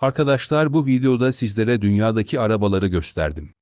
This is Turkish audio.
Arkadaşlar bu videoda sizlere dünyadaki arabaları gösterdim.